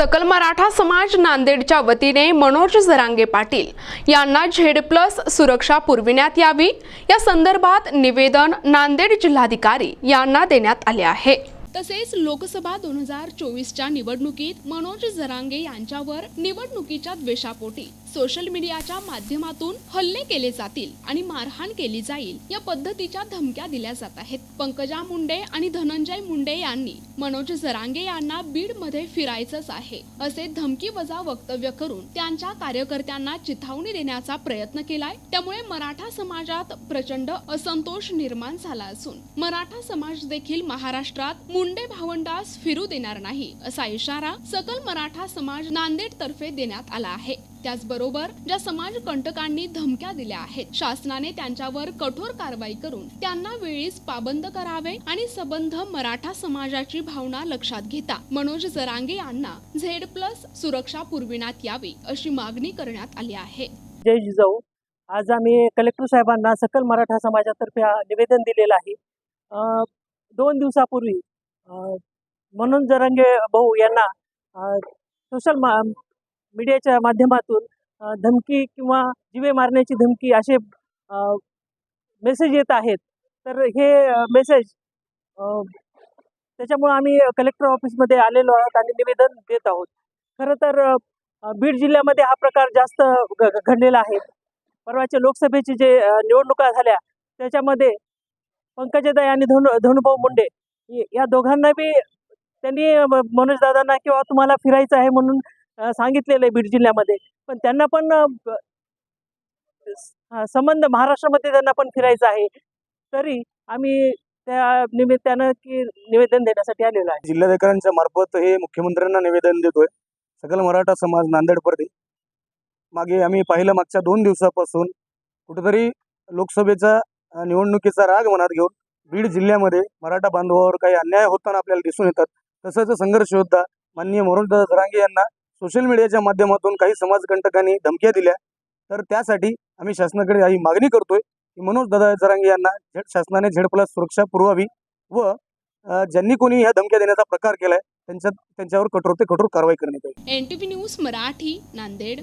सकल मराठा समाज नांदेडच्या वतीने मनोज जरांगे पाटील यांना झेड प्लस सुरक्षा पुरविण्यात यावी. या संदर्भात निवेदन नांदेड जिल्हाधिकारी यांना देण्यात आले आहे. तसेच लोकसभा दोन हजार चोवीसच्या निवडणुकीत मनोज जरांगे यांच्यावर निवडणुकीच्या द्वेषापोटी सोशल मीडियाच्या माध्यमातून हल्ले केले जातील आणि मारहाण केली जाईल या पद्धतीच्या धमक्या दिल्या जात आहेत. पंकजा मुंडे आणि धनंजय मुंडे यांनी मनोज जरांगे यांना बीडमध्ये फिरायचंच आहे. असे धमकी वजा वक्तव्य करून त्यांच्या कार्यकर्त्यांना चिथावणी देण्याचा प्रयत्न केलाय. त्यामुळे मराठा समाजात प्रचंड असंतोष निर्माण झाला असून मराठा समाज देखील महाराष्ट्रात मुंडे भावंडास फिरू देणार नाही असा इशारा सकल मराठा समाज नांदेड तर्फे देण्यात आला आहे. त्याचबरोबर ज्या समाज कंटकांनी धमक्या दिल्या आहेत शासनाने त्यांच्यावर कठोर कारवाई करून त्यांना वेळीच पाबंद करावे आणि सबंध मराठा समाजाची भावना लक्षात घेता. मनोज जरांगे यांना झेड प्लस सुरक्षा पुरविण्यात यावी अशी मागणी करण्यात आली आहे. जय जिजाऊ. आज आम्ही कलेक्टर साहेबांना सकल मराठा समाजातर्फे निवेदन दिलेलं आहे. दोन दिवसापूर्वी मनोज जरांगे भाऊ यांना सोशल मीडियाच्या माध्यमातून धमकी किंवा जिवे मारण्याची धमकी असे मेसेज येत आहेत. तर हे मेसेज त्याच्यामुळं आम्ही कलेक्टर ऑफिसमध्ये आलेलो आहोत आणि निवेदन देत आहोत. खरं तर बीड जिल्ह्यामध्ये हा प्रकार जास्त घ- घडलेला आहे. परवाच्या लोकसभेची जे निवडणुका झाल्या त्याच्यामध्ये पंकजाताई आणि धनु धनुभाऊ मुंडे या दोघांना बी त्यांनी मनोजदादांना किंवा तुम्हाला फिरायचं आहे म्हणून सांगितलेलं आहे बीड जिल्ह्यामध्ये. पण त्यांना पण हा, संबंध महाराष्ट्रामध्ये त्यांना पण फिरायचं आहे. तरी आम्ही त्या निमित्तानं की निवेदन देण्यासाठी आलेलो आहे. जिल्हाधिकाऱ्यांच्या मार्फत हे मुख्यमंत्र्यांना निवेदन देतोय. सकल मराठा समाज नांदेड मागे आम्ही पाहिलं मागच्या दोन दिवसापासून कुठेतरी लोकसभेचा निवडणुकीचा राग मनात घेऊन बीड जिल्ह्यामध्ये मराठा बांधवावर काही अन्याय होताना आपल्याला दिसून येतात. तसंच संघर्ष योद्धा माननीय मनोजदादा जरांगे यांना सोशल मीडियाच्या माध्यमातून काही समाजकंटकांनी धमक्या दिल्या. तर त्यासाठी आम्ही शासनाकडे ही मागणी करतोय की मनोज दादा जरांगे यांना झेड शासनाने झेड प्लस सुरक्षा पुरवावी व ज्यांनी कोणी ह्या धमक्या देण्याचा प्रकार केलाय त्यांच्या त्यांच्यावर कठोर ते कठोर कारवाई करण्यात येईल एनटीपी न्यूज मराठी नांदेड.